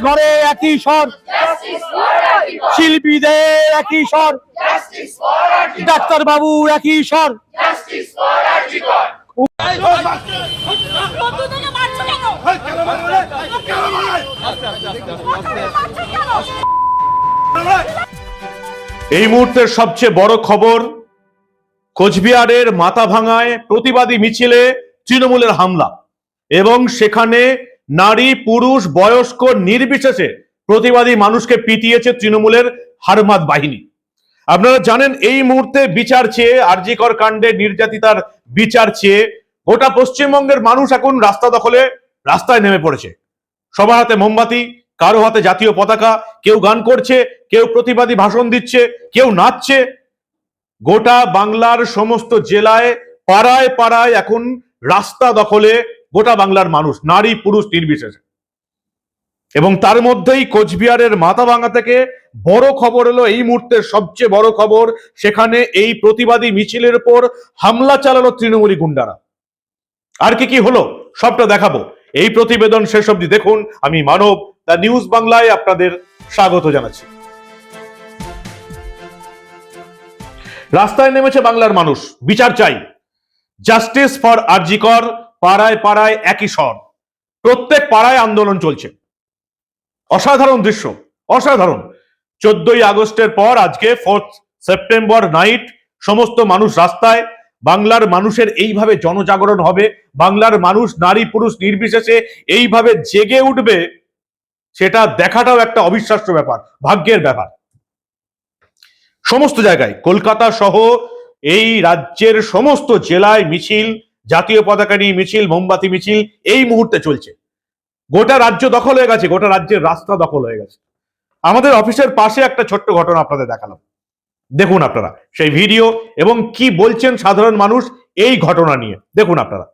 ঘরে একই স্বর। শিল্পীদের একই স্বর। ডাক্তার বাবু একই স্বর? এই মুহূর্তের সবচেয়ে বড় খবর, কোচবিহারের মাথাভাঙায় প্রতিবাদী মিছিলে তৃণমূলের হামলা। এবং সেখানে নারী, পুরুষ, বয়স্ক, নির্বিশেষে প্রতিবাদী মানুষকে পিটিয়েছে তৃণমূলের হারমাত বাহিনী। আপনারা জানেন, এই মুহূর্তে বিচার চেয়ে, আরজিকর কাণ্ডে নির্যাতিতার বিচার চেয়ে গোটা পশ্চিমবঙ্গের মানুষ এখন রাস্তা দখলে, রাস্তায় নেমে পড়েছে। সবার হাতে মোমবাতি, কারও হাতে জাতীয় পতাকা, কেউ গান করছে, কেউ প্রতিবাদী ভাষণ দিচ্ছে, কেউ নাচছে। গোটা বাংলার সমস্ত জেলায়, পাড়ায় পাড়ায় এখন রাস্তা দখলে গোটা বাংলার মানুষ, নারী, পুরুষ নির্বিশেষে এবং তার মধ্যেই কোচবিহারের মাথাভাঙা থেকে বড় খবর হলো এই মুহূর্তের সবচেয়ে বড় খবর, সেখানে এই প্রতিবাদী মিছিলের উপর হামলা চালালো তৃণমূলী গুন্ডারা। আর কি কি হলো, সবটা দেখাবো। এই প্রতিবেদন শেষ অবধি দেখুন, আমি মানব, দ্য নিউজ বাংলায় আপনাদের স্বাগত জানাচ্ছি। রাস্তায় নেমেছে বাংলার মানুষ, বিচার চাই। জাস্টিস ফর আরজিকর পাড়ায় পাড়ায় একই স্বর। প্রত্যেক পাড়ায় আন্দোলন চলছে। অসাধারণ দৃশ্য, অসাধারণ। চোদ্দই আগস্টের পর আজকে ফোর্থ সেপ্টেম্বর নাইট সমস্ত মানুষ রাস্তায়, বাংলার মানুষের এইভাবে জনজাগরণ হবে, বাংলার মানুষ, নারী, পুরুষ নির্বিশেষে এইভাবে জেগে উঠবে, সেটা দেখাটাও একটা অবিশ্বাস্য ব্যাপার, ভাগ্যের ব্যাপার। সমস্ত জায়গায়, কলকাতা সহ এই রাজ্যের সমস্ত জেলায় মিছিল জাতীয় পতাকা নিয়ে মিছিল, মোমবাতি মিছিল, এই মুহূর্তে চলছে। গোটা রাজ্য দখল হয়ে গেছে, গোটা রাজ্যের রাস্তা দখল হয়ে গেছে। আমাদের অফিসের পাশে একটা ছোট্ট ঘটনা আপনাদের দেখালাম। দেখুন আপনারা, সেই ভিডিও এবং কি বলছেন সাধারণ মানুষ এই ঘটনা নিয়ে। দেখুন আপনারা।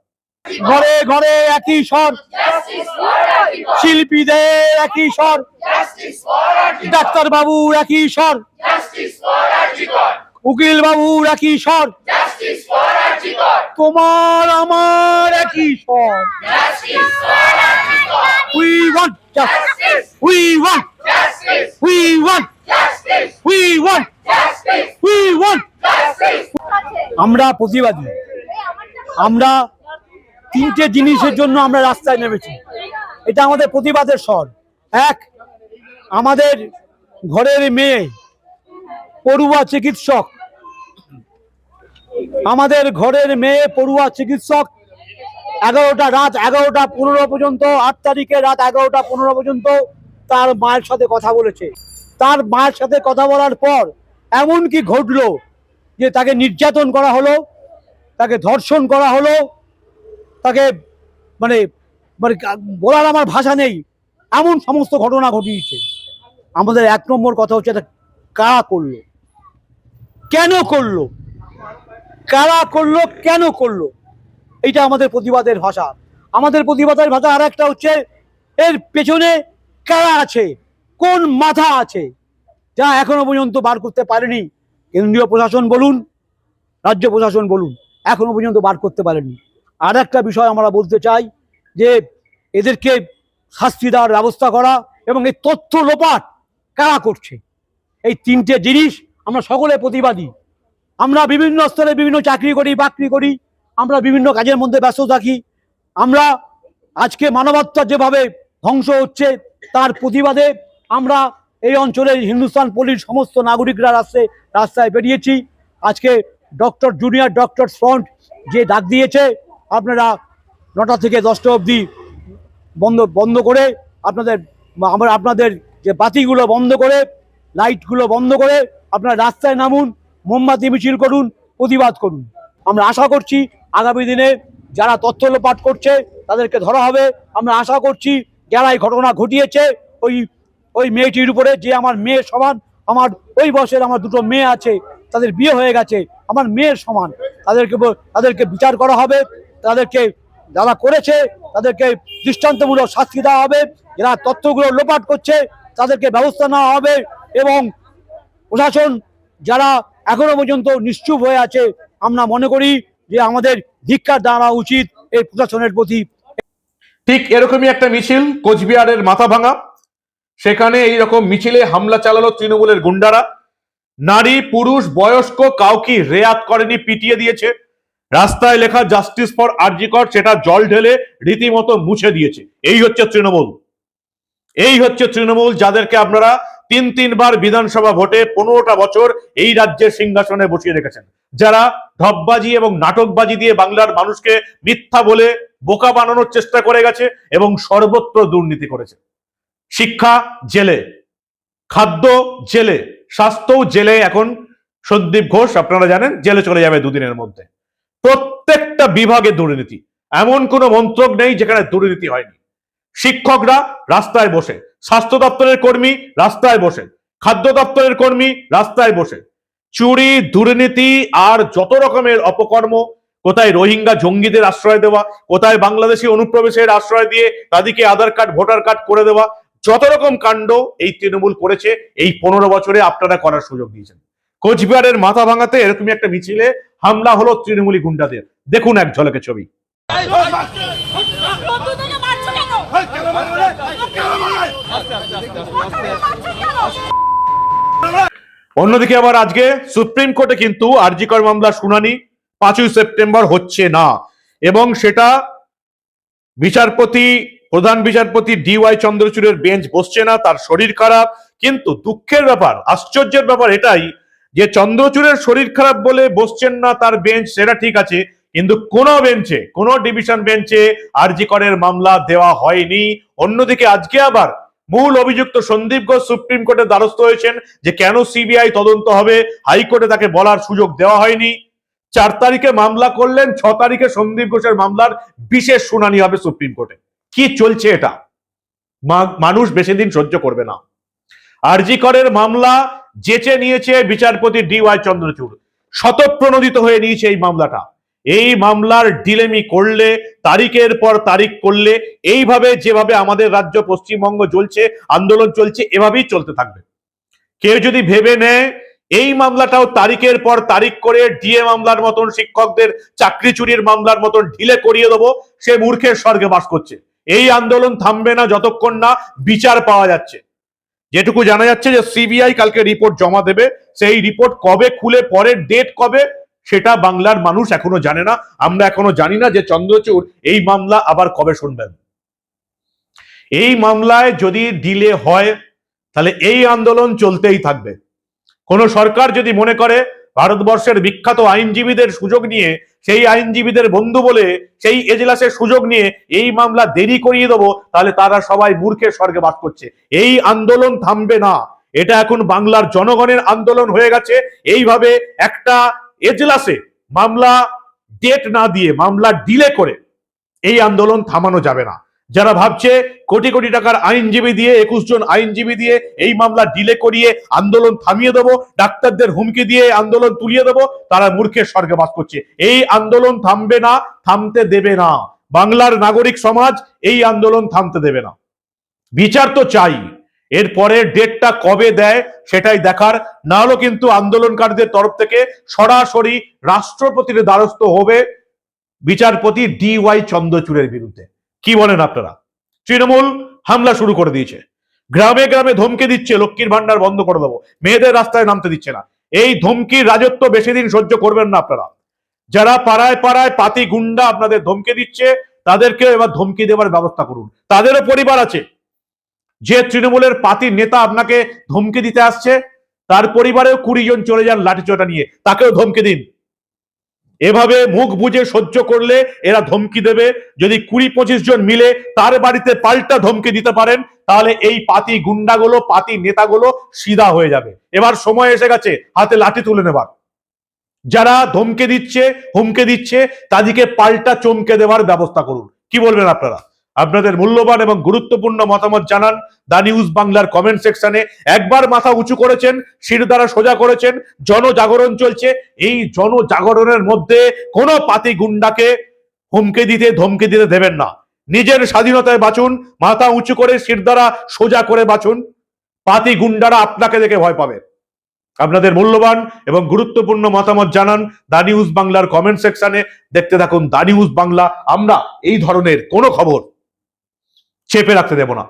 ঘরে ঘরে একই স্বর। শিল্পীদের একই স্বর। ডাক্তার বাবু একই স্বর। উকিল বাবু একই স্বর। তোমার আমার একই স্বর we want we want we want we want we want আমরা প্রতিবাদী। আমরা তিনটে জিনিসের জন্য আমরা রাস্তায় নেমেছি। এটা আমাদের প্রতিবাদের স্বর। এক আমাদের ঘরের মেয়ে পড়ুয়া চিকিৎসক আমাদের ঘরের মেয়ে পড়ুয়া চিকিৎসক এগারোটা রাত এগারোটা পনেরো পর্যন্ত, আট তারিখে রাত এগারোটা পনেরো পর্যন্ত তার মায়ের সাথে কথা বলেছে। তার মায়ের সাথে কথা বলার পর এমন কি ঘটলো যে তাকে নির্যাতন করা হলো, তাকে ধর্ষণ করা হলো, তাকে মানে মানে বলার আমার ভাষা নেই, এমন সমস্ত ঘটনা ঘটিয়েছে। আমাদের এক নম্বর কথা হচ্ছে এটা কারা করল? কেন করল? কারা করল, কেন করল? এইটা আমাদের প্রতিবাদের ভাষা। আমাদের প্রতিবাদের ভাষা আর একটা হচ্ছে, এর পেছনে কারা আছে? কোন মাথা আছে? যা এখনও পর্যন্ত বার করতে পারেনি। কেন্দ্রীয় প্রশাসন বলুন, রাজ্য প্রশাসন বলুন, এখনও পর্যন্ত বার করতে পারেনি। আর একটা বিষয় আমরা বলতে চাই, যে এদেরকে শাস্তি দেওয়ার ব্যবস্থা করা এবং এই তথ্য লোপাট কারা করছে? এই তিনটে জিনিস আমরা সকলে প্রতিবাদী। আমরা বিভিন্ন স্তরে বিভিন্ন চাকরি করি, বাকরি করি, আমরা বিভিন্ন কাজের মধ্যে ব্যস্ত থাকি। আমরা আজকে মানবত্ব যেভাবে ধ্বংস হচ্ছে, তার প্রতিবাদে আমরা এই অঞ্চলের হিন্দুস্তান পল্লীর সমস্ত নাগরিকরা রাস্তায় রাস্তায় বেরিয়েছি। আজকে ডক্টর জুনিয়র ডক্টর ফ্রন্ট যে ডাক দিয়েছে, আপনারা নটা থেকে দশটা অবধি বন্ধ বন্ধ করে আপনাদের, আমরা আপনাদের যে বাতিগুলো বন্ধ করে, লাইটগুলো বন্ধ করে আপনারা রাস্তায় নামুন। মোমবাতি, মিছিল করুন, প্রতিবাদ করুন। আমরা আশা করছি আগামী দিনে যারা তথ্য লোপাট করছে, তাদেরকে ধরা হবে। আমরা আশা করছি যারা এই ঘটনা ঘটিয়েছে। ওই ওই মেয়েটির উপরে যে আমার মেয়ের সমান, আমার ওই বয়সের আমার দুটো মেয়ে আছে, তাদের বিয়ে হয়ে গেছে, আমার মেয়ের সমান, তাদেরকে তাদেরকে বিচার করা হবে, তাদেরকে যারা করেছে, তাদেরকে দৃষ্টান্তমূলক শাস্তি দেওয়া হবে, যারা তথ্যগুলো লোপাট করছে, তাদেরকে ব্যবস্থা নেওয়া হবে এবং প্রশাসন যারা এখনও পর্যন্ত নিশ্চুপ হয়ে আছে। আমরা মনে করি যে আমাদের ধিক্কার দেওয়া উচিত এই প্রশাসনের প্রতি। ঠিক এরকমই একটা মিছিল কোচবিহারের মাথা ভাঙা সেখানে এইরকম মিছিলে হামলা চালালো তৃণমূলের গুন্ডারা। নারী, পুরুষ, বয়স্ক কাউকে রেয়াত করেনি, পিটিয়ে দিয়েছে। রাস্তায় লেখা জাস্টিস ফর আরজিকর সেটা জল ঢেলে রীতিমতো মুছে দিয়েছে। এই হচ্ছে তৃণমূল। এই হচ্ছে তৃণমূল, যাদেরকে আপনারা তিন তিনবার বিধানসভা ভোটে পনেরোটা বছর এই রাজ্যের সিংহাসনে বসিয়ে রেখেছেন। যারা ঢপবাজি এবং নাটকবাজি দিয়ে বাংলার মানুষকে মিথ্যা বলে বোকা বানানোর চেষ্টা করে গেছে এবং সর্বত্র দুর্নীতি করেছে। শিক্ষা জেলে, খাদ্য জেলে স্বাস্থ্যও জেলে এখন সন্দীপ ঘোষ, আপনারা জানেন, জেলে চলে যাবে দুদিনের মধ্যে। প্রত্যেকটা বিভাগে দুর্নীতি। এমন কোনো মন্ত্রক নেই যেখানে দুর্নীতি হয়নি। শিক্ষকরা রাস্তায় বসে স্বাস্থ্য দপ্তরের কর্মী রাস্তায় বসে, খাদ্য দপ্তরের কর্মী রাস্তায় বসে। চুরি, দুর্নীতি আর যত রকমের অপকর্ম, কোথায় রোহিঙ্গা জঙ্গিদের আশ্রয় দেওয়া, কোথায় বাংলাদেশি অনুপ্রবেশের আশ্রয় দিয়ে তাদেরকে আধার কার্ড, ভোটার কার্ড করে দেওয়া, যত রকম কাণ্ড এই তৃণমূল করেছে, এই পনেরো বছরে আপনারা করার সুযোগ দিয়েছেন। কোচবিহারের মাথা ভাঙাতে এরকমই একটা মিছিলে হামলা হলো তৃণমূলী গুন্ডাদের। দেখুন এক ঝলকে ছবি বন্ধুদেরকে মারছো কেন? মারছো কেন? অন্যদিকে আবার আজকে সুপ্রিম কোর্টে কিন্তু আরজিকর মামলা শুনানি পাঁচই সেপ্টেম্বর হচ্ছে না। এবং সেটা বিচারপতি, প্রধান বিচারপতি ডি ওয়াই চন্দ্রচূড়ের বেঞ্চ বসছে না, তার শরীর খারাপ। কিন্তু দুঃখের ব্যাপার, আশ্চর্যের ব্যাপার এটাই যে চন্দ্রচূড়ের শরীর খারাপ বলে বসছেন না তার বেঞ্চ, সেটা ঠিক আছে। কিন্তু কোন বেঞ্চে, কোন ডিভিশন বেঞ্চে আরজিকরের মামলা দেওয়া হয়নি। অন্যদিকে আজকে আবার মূল অভিযুক্ত সন্দীপ ঘোষ সুপ্রিম কোর্টের দ্বারস্থ হয়েছেন যে কেন সিবিআই তদন্ত হবে, হাইকোর্টে তাকে বলার সুযোগ দেওয়া হয়নি। চার তারিখে মামলা করলেন, ছ তারিখে সন্দীপ ঘোষের মামলার বিশেষ শুনানি হবে সুপ্রিম কোর্টে। কি চলছে এটা? মানুষ বেশি দিন সহ্য করবে না। আরজি করের মামলা যেচে নিয়েছে বিচারপতি ডি ওয়াই চন্দ্রচূড়। শতপ্রণোদিত হয়ে নিয়েছে এই মামলাটা। এই মামলার ডিলেমি করলে, তারিখের পর তারিখ করলে, এইভাবে যেভাবে আমাদের রাজ্য পশ্চিমবঙ্গ চলছে, আন্দোলন চলছে, এভাবেই চলতে থাকবে। কেউ যদি ভেবে নেয়, এই মামলাটাও তারিখের পর তারিখ করে ডিএ মামলার মতন শিক্ষকদের চাকরি চুরির মামলার মতন ঢিলে করিয়ে দেবো, সে মূর্খের স্বর্গে বাস করছে। এই আন্দোলন থামবে না যতক্ষণ না বিচার পাওয়া যাচ্ছে। যেটুকু জানা যাচ্ছে যে সিবিআই কালকে রিপোর্ট জমা দেবে, সেই রিপোর্ট কবে খুলে, পরের ডেট কবে সেটা বাংলার মানুষ এখনও জানে না। আমরা এখনও জানি না যে চন্দ্রচূড় এই মামলা আবার কবে শুনবেন। এই মামলায় যদি ডিলে হয়, তাহলে এই আন্দোলন চলতেই থাকবে। কোন সরকার যদি মনে করে ভারতবর্ষের বিখ্যাত আইনজীবীদের সুযোগ নিয়ে, সেই আইনজীবীদের বন্ধু বলে সেই এজলাসের সুযোগ নিয়ে এই মামলা দেরি করিয়ে দেবো, তাহলে তারা সবাই মূর্খের স্বর্গে বাস করছে। এই আন্দোলন থামবে না। এটা এখন বাংলার জনগণের আন্দোলন হয়ে গেছে। এইভাবে একটা এজলাসে মামলা ডেট না দিয়ে, মামলা ডিলে করে এই আন্দোলন থামানো যাবে না। যারা ভাবছে কোটি কোটি টাকার আইনজীবী দিয়ে, একুশ জন আইনজীবী দিয়ে এই মামলা ডিলে করিয়ে আন্দোলন থামিয়ে দেবো, ডাক্তারদের হুমকি দিয়ে আন্দোলন তুলিয়ে দেবো, তারা মূর্খের স্বর্গে বাস করছে। এই আন্দোলন থামবে না, থামতে দেবে না। বাংলার নাগরিক সমাজ এই আন্দোলন থামতে দেবে না। বিচার তো চাই। এর পরের ডেটটা কবে দেয় সেটাই দেখার। না হলে কিন্তু আন্দোলনকারীদের তরফ থেকে সরাসরি রাষ্ট্রপতির দ্বারস্থ হবে বিচারপতি ডি ওয়াই চন্দ্রচূড়ের বিরুদ্ধে। কি বলেন আপনারা? তৃণমূল হামলা শুরু করে দিয়েছে। গ্রামে গ্রামে ধমকে দিচ্ছে, লক্ষ্মীর ভান্ডার বন্ধ করে দেবো। মেয়েদের রাস্তায় নামতে দিচ্ছে না। এই ধমকির রাজত্ব বেশি দিন সহ্য করবেন না আপনারা। যারা পাড়ায় পাড়ায় পাতি গুন্ডা আপনাদের ধমকে দিচ্ছে, তাদেরকেও এবার ধমকি দেওয়ার ব্যবস্থা করুন। তাদেরও পরিবার আছে। যে তৃণমূলের পাতি নেতা আপনাকে ধমকি দিতে আসছে, তার পরিবারেও কুড়ি জন চলে যান লাঠিচোটা নিয়ে। তাকেও ধমকি দিন। এভাবে মুখ বুঝে সহ্য করলে এরা ধমকি দেবে। যদি কুড়ি পঁচিশ জন মিলে তার বাড়িতে পাল্টা ধমকি দিতে পারেন, তাহলে এই পাতি গুন্ডাগুলো পাতি নেতাগুলো সিধা হয়ে যাবে। এবার সময় এসে গেছে, হাতে লাঠি তুলে নেবার। যারা ধমকে দিচ্ছে, হুমকে দিচ্ছে, তাদেরকে পাল্টা চমকে দেওয়ার ব্যবস্থা করুন। কি বলবেন আপনারা? আপনাদের মূল্যবান এবং গুরুত্বপূর্ণ মতামত জানান। দা নিউজ বাংলার কমেন্ট সেকশনে একবার মাথা উঁচু করেছেন, শির দ্বারা সোজা করেছেন, জনজাগরণ চলছে। এই জনজাগরণের মধ্যে কোনো পাতি গুন্ডাকে হুমকে দিতে, ধমকে দিতে দেবেন না। নিজের স্বাধীনতায় বাঁচুন, মাথা উঁচু করে শির দ্বারা সোজা করে বাঁচুন। পাতি গুন্ডারা আপনাকে দেখে ভয় পাবে। আপনাদের মূল্যবান এবং গুরুত্বপূর্ণ মতামত জানান দা নিউজ বাংলার কমেন্ট সেকশনে। দেখতে থাকুন দা নিউজ বাংলা। আমরা এই ধরনের কোনো খবর চেপে রাখতে দেব না।